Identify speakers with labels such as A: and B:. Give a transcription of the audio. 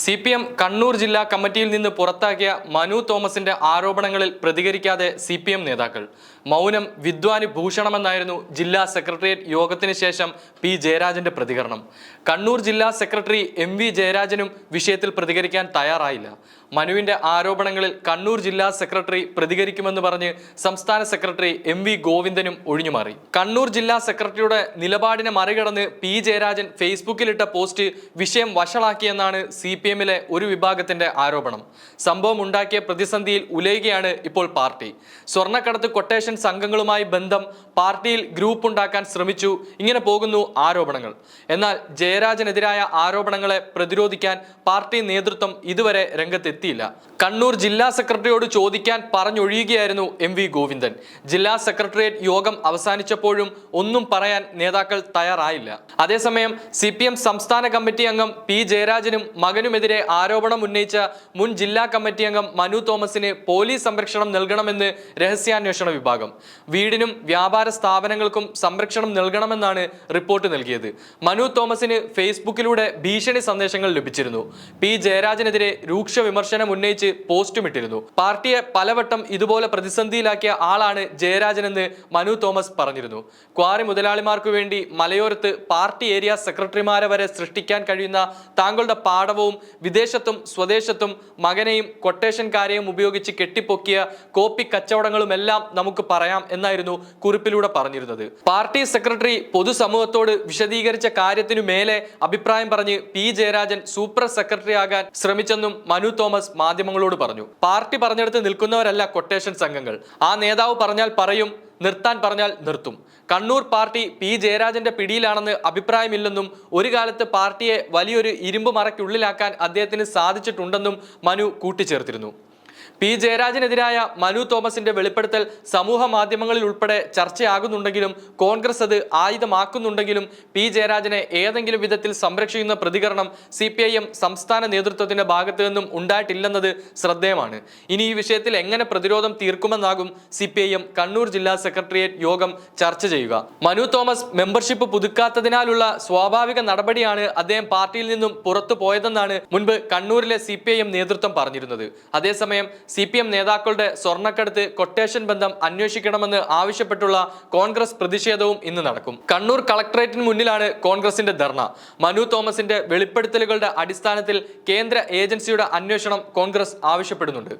A: C P M Kannur ജില്ലാ കമ്മിറ്റിയിൽ നിന്ന് പുറത്താക്കിയ മനു തോമസിന്റെ ആരോപണങ്ങളിൽ പ്രതികരിക്കാതെ സി പി എം നേതാക്കൾ. മൗനം വിദ്വാന് ഭൂഷണമെന്നായിരുന്നു ജില്ലാ സെക്രട്ടേറിയറ്റ് യോഗത്തിന് ശേഷം പി ജയരാജന്റെ പ്രതികരണം. കണ്ണൂർ ജില്ലാ സെക്രട്ടറി എം വി ജയരാജനും വിഷയത്തിൽ പ്രതികരിക്കാൻ തയ്യാറായില്ല. മനുവിന്റെ ആരോപണങ്ങളിൽ കണ്ണൂർ ജില്ലാ സെക്രട്ടറി പ്രതികരിക്കുമെന്ന് പറഞ്ഞ് സംസ്ഥാന സെക്രട്ടറി എം വി ഗോവിന്ദനും ഒഴിഞ്ഞുമാറി. കണ്ണൂർ ജില്ലാ സെക്രട്ടറിയുടെ നിലപാടിനെ മറികടന്ന് പി ജയരാജൻ ഫേസ്ബുക്കിലിട്ട പോസ്റ്റ് വിഷയം വഷളാക്കിയെന്നാണ് സി പി എമ്മിലെ ഒരു വിഭാഗത്തിന്റെ ആരോപണം. സംഭവം ഉണ്ടാക്കിയ പ്രതിസന്ധിയിൽ ഉലയുകയാണ് ഇപ്പോൾ പാർട്ടി. സ്വർണക്കടത്ത് കൊട്ടേഷൻ സംഘങ്ങളുമായി ബന്ധം പാർട്ടിയിൽ ഗ്രൂപ്പ് ഉണ്ടാക്കാൻ ശ്രമിച്ചു. ഇങ്ങനെ പോകുന്നു ആരോപണങ്ങൾ. എന്നാൽ ജയരാജനെതിരായ ആരോപണങ്ങളെ പ്രതിരോധിക്കാൻ പാർട്ടി നേതൃത്വം ഇതുവരെ രംഗത്തെത്തിയില്ല. കണ്ണൂർ ജില്ലാ സെക്രട്ടറിയോട് ചോദിക്കാൻ പറഞ്ഞൊഴിയുകയായിരുന്നു എം വി ഗോവിന്ദൻ. ജില്ലാ സെക്രട്ടേറിയറ്റ് യോഗം അവസാനിച്ചപ്പോഴും ഒന്നും പറയാൻ നേതാക്കൾ തയ്യാറായില്ല. അതേസമയം സി സംസ്ഥാന കമ്മിറ്റി അംഗം പി ജയരാജനും മകനുമെതിരെ ആരോപണം ഉന്നയിച്ച മുൻ ജില്ലാ കമ്മിറ്റി അംഗം മനു തോമസിന് പോലീസ് സംരക്ഷണം നൽകണമെന്ന് രഹസ്യാന്വേഷണ വിഭാഗം. വീടിനും വ്യാപാര സ്ഥാപനങ്ങൾക്കും സംരക്ഷണം നൽകണമെന്നാണ് റിപ്പോർട്ട് നൽകിയത്. മനു തോമസിന് ഫേസ്ബുക്കിലൂടെ ഭീഷണി സന്ദേശങ്ങൾ ലഭിച്ചിരുന്നു. പി. ജയരാജനെതിരെ രൂക്ഷ വിമർശനം ഉന്നയിച്ച് പോസ്റ്റും ഇട്ടിരുന്നു. പാർട്ടിയെ പലവട്ടം ഇതുപോലെ പ്രതിസന്ധിയിലാക്കിയ ആളാണ് ജയരാജനെന്ന് മനു തോമസ് പറഞ്ഞിരുന്നു. ക്വാറി മുതലാളിമാർക്ക് വേണ്ടി മലയോരത്ത് പാർട്ടി ഏരിയ സെക്രട്ടറിമാരെ വരെ സൃഷ്ടിക്കാൻ കഴിയുന്ന താങ്കളുടെ പാഠവും വിദേശത്തും സ്വദേശത്തും മകനെയും കൊട്ടേഷൻകാരെയും ഉപയോഗിച്ച് കെട്ടിപ്പൊക്കിയ കോപ്പി കച്ചവടങ്ങളുമെല്ലാം നമുക്ക് പറയാം എന്നായിരുന്നു കുറിപ്പിലൂടെ പറഞ്ഞിരുന്നത്. പാർട്ടി സെക്രട്ടറി പൊതുസമൂഹത്തോട് വിശദീകരിച്ച കാര്യത്തിനു മേലെ അഭിപ്രായം പറഞ്ഞ് പി ജയരാജൻ സൂപ്പർ സെക്രട്ടറി ആകാൻ ശ്രമിച്ചെന്നും മനു തോമസ് മാധ്യമങ്ങളോട് പറഞ്ഞു. പാർട്ടി പറഞ്ഞെടുത്ത് നിൽക്കുന്നവരല്ല കൊട്ടേഷൻ സംഘങ്ങൾ. ആ നേതാവ് പറഞ്ഞാൽ പറയും നിർത്താൻ പറഞ്ഞാൽ നിർത്തും. കണ്ണൂർ പാർട്ടി പി. ജയരാജന്റെ പിടിയിലാണെന്ന് അഭിപ്രായമില്ലെന്നും ഒരു കാലത്ത് പാർട്ടിയെ വലിയൊരു ഇരുമ്പ് മറയ്ക്കുള്ളിലാക്കാൻ അദ്ദേഹത്തിന് സാധിച്ചിട്ടുണ്ടെന്നും മനു കൂട്ടിച്ചേർത്തിരുന്നു. പി. ജയരാജനെതിരായ മനു തോമസിന്റെ വെളിപ്പെടുത്തൽ സമൂഹ മാധ്യമങ്ങളിൽ ഉൾപ്പെടെ ചർച്ചയാകുന്നുണ്ടെങ്കിലും കോൺഗ്രസ് അത് ആയുധമാക്കുന്നുണ്ടെങ്കിലും പി. ജയരാജനെ ഏതെങ്കിലും വിധത്തിൽ സംരക്ഷിക്കുന്ന പ്രതികരണം സി. സംസ്ഥാന നേതൃത്വത്തിന്റെ ഭാഗത്തു നിന്നും ഉണ്ടായിട്ടില്ലെന്നത് ശ്രദ്ധേയമാണ്. ഇനി ഈ വിഷയത്തിൽ എങ്ങനെ പ്രതിരോധം തീർക്കുമെന്നാകും സി. കണ്ണൂർ ജില്ലാ സെക്രട്ടേറിയറ്റ് യോഗം ചർച്ച ചെയ്യുക. മനു തോമസ് മെമ്പർഷിപ്പ് പുതുക്കാത്തതിനാലുള്ള സ്വാഭാവിക നടപടിയാണ് അദ്ദേഹം പാർട്ടിയിൽ നിന്നും പുറത്തു പോയതെന്നാണ് മുൻപ് കണ്ണൂരിലെ സി. നേതൃത്വം പറഞ്ഞിരുന്നത്. അതേസമയം സി പി എം നേതാക്കളുടെ സ്വർണക്കടത്ത് കൊട്ടേഷൻ ബന്ധം അന്വേഷിക്കണമെന്ന് ആവശ്യപ്പെട്ടുള്ള കോൺഗ്രസ് പ്രതിഷേധവും ഇന്ന് നടക്കും. കണ്ണൂർ കളക്ടറേറ്റിന് മുന്നിലാണ് കോൺഗ്രസിന്റെ ധർണ. മനു തോമസിന്റെ വെളിപ്പെടുത്തലുകളുടെ അടിസ്ഥാനത്തിൽ കേന്ദ്ര ഏജൻസിയുടെ അന്വേഷണം കോൺഗ്രസ് ആവശ്യപ്പെടുന്നുണ്ട്.